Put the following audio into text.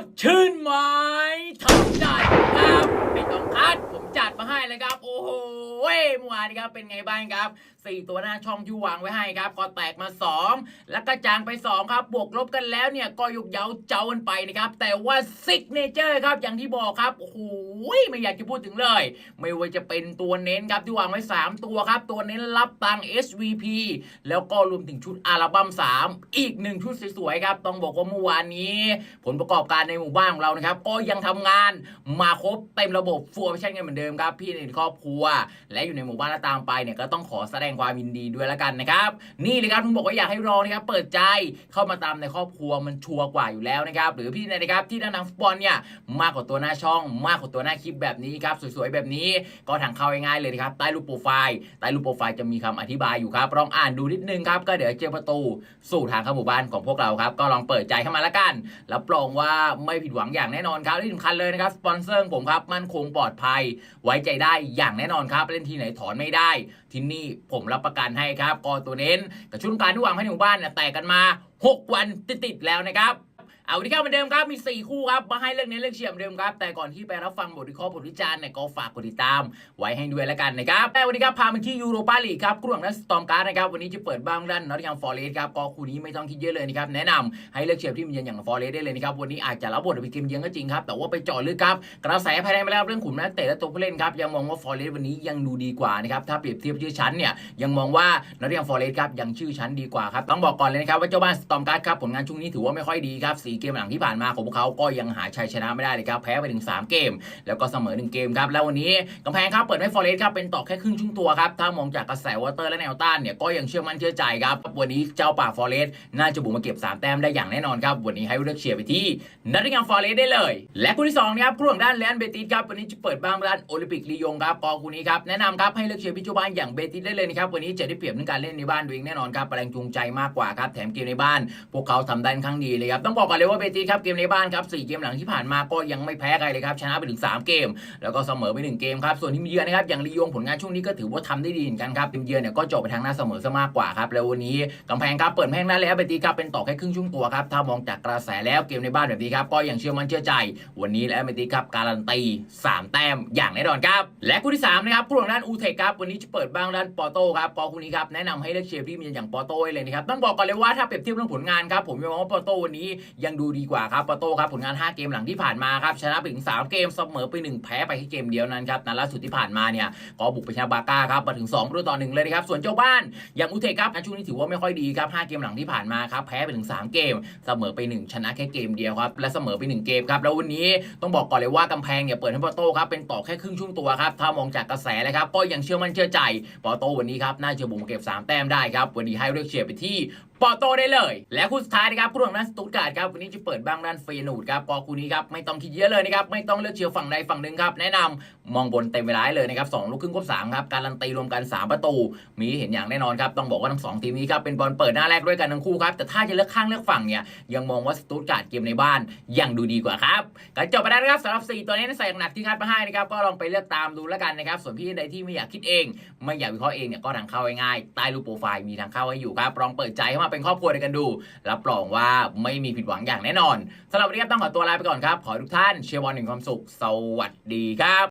ดชื่นไหมทำได้ครับไม่ต้องคัดผมจัดมาให้เลยครับ โอ้โห เมื่อวานนี้ครับเป็นไงบ้างครับสี่ตัวหน้าช่องที่วางไว้ให้ครับ ก็แตกมา 2 แล้วก็จางไป 2 ครับ บวกลบกันแล้วเนี่ยก็ยุกเย้าเจ้ากันไปนะครับ แต่ว่าซิกเนเจอร์ครับอย่างที่บอกครับโอ้โหไม่อยากจะพูดถึงเลย ไม่ว่าจะเป็นตัวเน้นครับที่วางไว้ 3 ตัวครับ ตัวเน้นรับตังค์ SVP แล้วก็รวมถึงชุดอัลบั้ม3 อีกหนึ่งชุดสวยๆครับ ต้องบอกว่าเมื่อวานนี้ ผลประกอบการในหมู่บ้านของเรานะครับก็ยังทำงานมาครบเต็มระบบฟัวไม่ใช่กันเหมือนเดิมครับพี่ในครอบครัวและอยู่ในหมู่บ้านและตามไปเนี่ยก็ต้องขอแสดงความยินดีด้วยล้วกันนะครับนี่เลยครับผมบอกว่าอยากให้รองนะครับเปิดใจเข้ามาตามในครอบครัวมันชัวร์กว่าอยู่แล้วนะครับหรือพี่นะครับที่ดังๆฟุตบอลเนี่ยมากกว่าตัวหน้าช่อง มากกว่าตัวหน้าคลิปแบบนี้ครับสวยๆแบบนี้ก็ทางเข้าง่ายๆเลยครับใต้รูปโปรไฟล์ใต้รูปโปรไฟล์จะมีคำอธิบายอยู่ครับลองอ่านดูนิดนึงครับก็เดี๋ยวเจอประตูสู่ทางเข้าหมู่บ้านของพวกเราครับก็ลองเปิดใจเข้ามาล้วกันรับรองว่าไม่ผิดหวังอย่างแน่นอนครับที่สำคัญเลยนะครับสปอนเซอร์ผมครับมั่นคงปลอดภัย ไว้ใจได้อย่างแน่นอนครับล่นที่ไหนถอนไม่ได้ ที่นี่ผมรับประกันให้ครับกอตัวเน้นกับชุดการที่วางให้หมู่บ้านเนี่ยแตกกันมา 6 วันติดๆแล้วนะครับ เอาวันนี้ครับเหมือนเดิมครับมี 4 คู่ครับมาให้เลือกเน้เลือกเชียร์เหมือนเดิมครับแต่ก่อนที่ไปรับฟังบทวิเคราะห์บทวิจารณ์เนี่ยก็ฝากกดติดตาม ไว้ให้ด้วยแล้วกันนะครับแต่วันนี้ครับพามาที่ยูโรปาลีกครับกลุ่มนักสตอมการ์ดนะครับวันนี้จะเปิดบ้างด้านนอตติงแฮมฟอร์เรสครับก็คู่นี้ไม่ต้องคิดเยอะเลยนะครับแนะนำให้เลือกเชียร์ที่มีเยือนอย่างฟอร์เรสได้เลยนะครับวันนี้อาจจะรับบทเป็นเกมเยือนก็จริงครับแต่ว่าไปเจาะลึกครับกระแสภายในมาแล้วเรื่องขุมนักเตะและตัวผู้เล่นครับยังมองว่าฟอร์เรสวันนี้ยังดูดีกว่านะครับถ้าเปรียบเทียบชื่อชั้นเนี่ยยังมองว่านอตติงแฮมฟอร์เรสครับยังชื่อชั้นดีกว่าครับต้องบอกก่อนเลยนะครับว่าเจ้าบ้านสตอมการ์ดครับผลงานช่วงนี้ถือว่าไม่ค่อยดีครับสีเกมหลังที่ผ่านมาของพวกเขาก็ยังหาชัยชนะไม่ได้เลยครับแพ้ไปถึง 3 เกม แล้วก็เสมอ 1 เกมครับแล้ววันนี้กำแพงครับเปิดให้ฟอร์เรสต์ครับเป็นต่อแค่ครึ่งชั่วตัวครับถ้ามองจากกระแสวอเตอร์และแนวต้านเนี่ยก็ยังเชื่อมั่นเชื่อใจครับวันนี้เจ้าป่าฟอร์เรสต์น่าจะบุกมาเก็บ 3 แต้มได้อย่างแน่นอนครับวันนี้ให้เลือกเชียร์ไปที่นัตติงแฮมฟอร์เรสต์ได้เลย และคู่ที่2นะครับคู่ของด้านแลนเบติสครับวันนี้จะเปิดบ้างด้านโอลิมปิกลียงครับกอคู่นี้ครับแนะนำครับให้เลือกเชียร์พิจูบ้านอย่างเบติสได้เลยนะครับวันนี้จะได้เปรียบในการเล่นในบ้านตัวเองแน่นอนครับแรงจูงใจมากกว่าครับแถมเกมในบ้าน พวกเขาทำได้ค่อนข้างดีเลยครับต้องบอกก่อนเลยว่าเบติสครับเกมในบ้านครับสี่เกมหลังที่ผ่านมาก็ยังไม่แพ้ใครเลยครับชนะไปถึง 3 เกม แล้วก็เสมอไป1เกมครับส่วนที่มีเยือนนะครับอย่างลียงผลงานช่วงนี้ก็ถือว่าทำได้ดีเหมือนกันครับทีมเยือนเนี่ยก็จบไปทางหน้าเสมอซะมากกว่าครับแล้ววันนี้กำแพงครับเปิดแพ่งหน้าแล้วเบติสครับเป็นต่อแค่ครึ่งช่วงตัวครับถ้ามองจากกระแสแล้วเกมในบ้านแบบนี้ครับก็ยังเชื่อมั่นเชื่อใจ วันนี้แล้วเบติสครับการันตี3 แต้มอย่างแน่นอนครับและคู่ที่3นะครับคู่ของด้านอูเทคครับวันนี้จะเปิดบ้างด้านปอโต้ครับปอคู่นี้ครับแนะนำให้เลือกเชียร์ที่มีอย่างปอโต้เลยนะครับต้องบอกก่อนเลยว่าถ้าเปรียบเทียบเรื่องผลงานครับผมมองว่าปอโต้วันนี้ยังดูดีกว่าครับปโต้ครับผลงาน 5 เกมหลังที่ผ่านมาครับชนะไปถึง 3 เกมเสมอไป 1 แพ้ไปแค่เกมเดียวนั้นครับนัดล่าสุดที่ผ่านมาเนี่ยก็บุกไปชนะบาก้าครับมาถึง2ประตูต่อหนึ่งเลยนะครับส่วนเจ้าบ้านอย่างอุเทครับช่วงนี้ถือว่าไม่ค่อยดีครับ5เกมหลังที่ผ่านมาครับแพ้ไปถึง 3 เกม เสมอไป 1 ชนะแค่เกมเดียวครับและเสมอไป 1 เกมครับแล้ววันนี้ต้องบอกก่อนเลยว่ากำแพงเนี่ยเปิดให้ปโต้ครับเป็นต่อแค่ครึ่งช่วงตัวครับถ้ามองจากกระแสเลยครับก็ยังเชื่อมั่นเชื่อใจปโต้วันนี้ครับน่าจะบุกเก็บ 3 แต้มได้ครับวันนี้ให้เลือกเชียร์ไปที่ ปอโตได้เลย และคู่สุดท้ายนะครับคู่ของด้นสตูตการ์ดครับวันนี้จะเปิดบ้างด้านเฟยนูดครับกอคู่นี้ครับไม่ต้องคิดเยอะเลยนะครับไม่ต้องเลือกเชียร์ฝั่งใดฝั่งหนึ่งครับแนะนำมองบนเต็มเวลาเลยนะครับสองลูกครึ่งครบสามครับการันตีรวมกัน 3 ประตู มีเห็นอย่างแน่นอนครับต้องบอกว่าทั้งสองทีมนี้ครับเป็นบอลเปิดหน้าแรกด้วยกันทั้งคู่ครับแต่ถ้าจะเลือกข้างเลือกฝั่งเนี่ยยังมองว่าสตูตการ์ดเกมในบ้านยังดูดีกว่าครับก็จบไปแล้วนะครับสำหรับ 4 ตัวนี้ใส่หนักที่คัดมาให้นะครับก็ลองไปเลือกตามดูแล้วกันนะครับส่วนพี่ใดที่ไม่อยากคิดเอง ไม่อยากวิเคราะห์เองเนี่ยก็ทางเข้าง่ายใต้รูปโปรไฟล์มีทางเข้าให้อยู่ครับลองเปิดใจเข้ามาเป็นครอบครัวด้วยกันดู รับรองว่าไม่มีผิดหวังอย่างแน่นอนสำหรับวันนี้ครับต้องขอตัวลาไปก่อนครับ ขอทุกท่านเชียร์บอลหนึ่งความสุข สวัสดีครับ